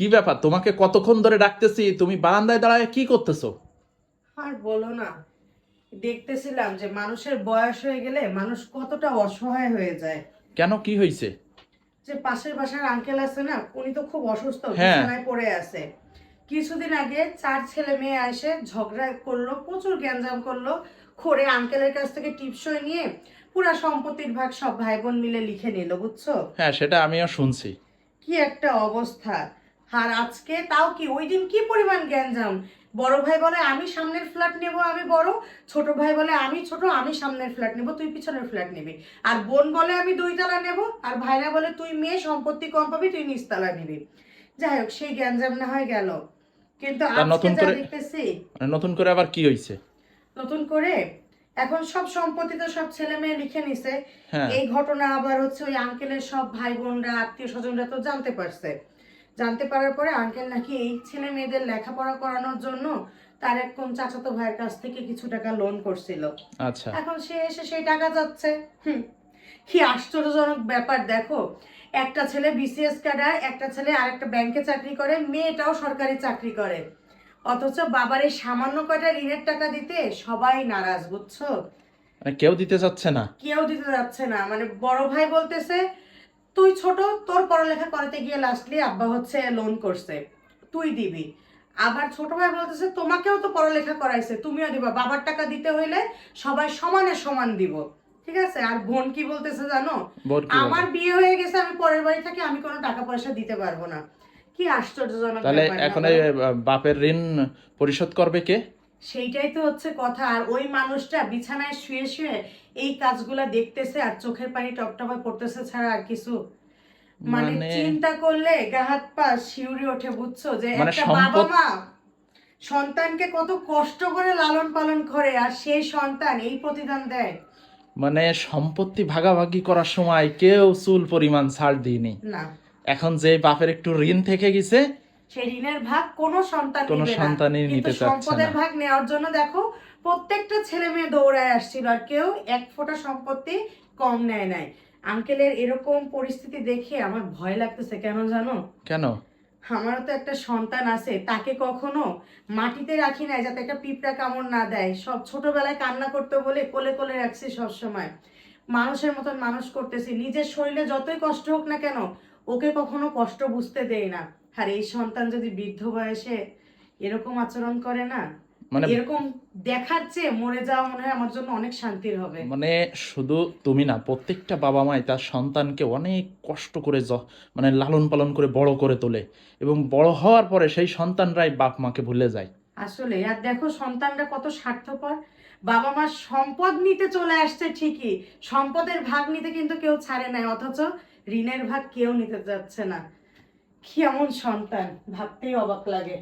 কি ব্যাপার? তোমাকে কতক্ষণ ধরে ডাকতেছি? তুমি বারান্দায় দাঁড়ায় কি করতেছো? আর বলো না। দেখতেছিলাম যে মানুষের বয়স হয়ে গেলে মানুষ কতটা অসহায় হয়ে যায়। কেন? কি হয়েছে? যে পাশের বাসার আঙ্কেল আছে না উনি তো খুব অসুস্থ হ্যাঁ। বিছানায় পড়ে আছে। কিছুদিন আগে চার ছেলে মেয়ে এসে ঝগড়া করল প্রচুর গ্যাঞ্জাম করল খোরে আঙ্কেলের কাছ থেকে টিপসই নিয়ে পুরা সম্পত্তির ভাগ সব ভাই বোন মিলে লিখে নিল বুঝছ? হ্যাঁ সেটা আমিও শুনছি। কি একটা অবস্থা। আর আজকে তাও কি ওই দিন কি পরিমাণ গ্যাঞ্জাম? বড় ভাই বলে আমি সামনের ফ্ল্যাট নেব আমি বড়। ছোট ভাই বলে আমি ছোট আমি সামনের ফ্ল্যাট নেব তুই পিছনের ফ্ল্যাট নিবি। আর বোন বলে আমি দুই তালা নেব। আর ভাইরা বলে তুই মেয়ে সম্পত্তি কম পাবি তুই নিচতলা নিবি। যাই হোক সেই গ্যাঞ্জাম না হয় গেল। কিন্তু নতুন করে- দেখতেছি মানে নতুন করে আবার কি হয়েছে নতুন করে এখন সব সম্পত্তি তো সব ছেলে মেয়ে লিখে নিছে। হ্যাঁ। এই ঘটনা আবার হচ্ছে ওই আঙ্কেলের সব ভাই বোনরা আত্মীয় স্বজনরা তো জানতে পারছে। জানতে পারার পরে আঙ্কেল নাকি এই ছেলে মেয়েদের লেখাপড়া করানোর জন্য তার এক কোন চাচাতো ভাইয়ের কাছ থেকে কিছু টাকা লোন করছিল। আচ্ছা। এখন সে এসে সেই টাকা যাচ্ছে। হুম কি আশ্চর্যজনক ব্যাপার দেখো। একটা ছেলে বিসিএস ক্যাডার একটা ছেলে আরেকটা ব্যাংকে চাকরি করে মেয়েটাও সরকারি চাকরি করে। অথচ বাবার এই সামান্য কয়টা ঋণের টাকা দিতে সবাই নারাজ বুঝছ? মানে কেউ দিতে চাচ্ছে না। কেউ দিতে যাচ্ছে না। মানে বড় ভাই বলতেছে তুই ছোট তোর পড়ালেখা করাতে গিয়ে লাস্টলি আব্বা হচ্ছে লোন করছে। তুই দিবি। আবার ছোট ভাই বলতেছে তোমাকেও তো পড়ালেখা করাইছে তুমিও দিবা। বাবার টাকা দিতে হইলে সবাই সমানে সমান দিব। ঠিক আছে? আর বোন কি বলতেছে জানো? আমার বিয়ে হয়ে গেছে আমি পরের বাড়ি থাকি আমি কোনো টাকা পয়সা দিতে পারব না। কি আশ্চর্যজনক তাহলে এখন বাপের ঋণ পরিশোধ করবে কে? সেইটাই তো হচ্ছে কথা। আর ওই মানুষটা বিছানায় শুয়ে শুয়ে এই কাজগুলা দেখতেছে আর চোখের পানি টপটপে পড়তেছে ছাড়া আর কিছু। মানে মানে চিন্তা করলে গাহাত পা শিউরি ওঠে বুঝছ? যে মানে একটা বাবা মা সন্তানকে কত কষ্ট করে লালন পালন করে আর সেই সন্তান এই প্রতিদান দেয়। মানে সম্পত্তি ভাগাভাগি করার সময় কেউ চুল পরিমাণ ছাড় দিইনি না। এখন যে বাপের একটু ঋণ থেকে গেছে সেই ঋণের ভাগ কোনো সন্তান কোনো সন্তানই নিতে চাচ্ছে সম্পদের ভাগ নেওয়ার জন্য দেখো প্রত্যেকটা ছেলে মেয়ে দৌড়ায় আসছিল আর কেউ এক ফোঁটা সম্পত্তি কম নেয় নাই। আঙ্কেলের এরকম পরিস্থিতি দেখে আমার ভয় লাগতেছে কেন জানো? কেন? আমারও তো একটা সন্তান আছে তাকে কখনো মাটিতে রাখি নাই যাতে একটা পিঁপড়া কামড় না দেয়। সব ছোটবেলায় কান্না করতে বলে কোলে কোলে রাখছি সব সময় মানুষের মতন মানুষ করতেছি। নিজের শরীরে যতই কষ্ট হোক না কেন ওকে কখনো কষ্ট বুঝতে দেই না। আর এই সন্তান যদি বৃদ্ধ বয়সে এরকম আচরণ করে না মানে এরকম দেখার চেয়ে মরে যাওয়া মনে হয় আমার জন্য অনেক শান্তির হবে। মানে শুধু তুমি না প্রত্যেকটা বাবা মাই তার সন্তানকে অনেক কষ্ট করে মানে লালন পালন করে বড় করে তোলে। এবং বড় হওয়ার পরে সেই সন্তানরাই বাপ মাকে ভুলে যায়। আসলে, আর দেখো সন্তানরা কত স্বার্থপর। বাবা মার সম্পদ নিতে চলে আসছে ঠিকই, সম্পদের ভাগ নিতে কিন্তু কেউ ছাড়ে নাই, অথচ ঋণের ভাগ কেউ নিতে যাচ্ছে না। কি এমন সন্তান, ভাবতেই অবাক লাগে।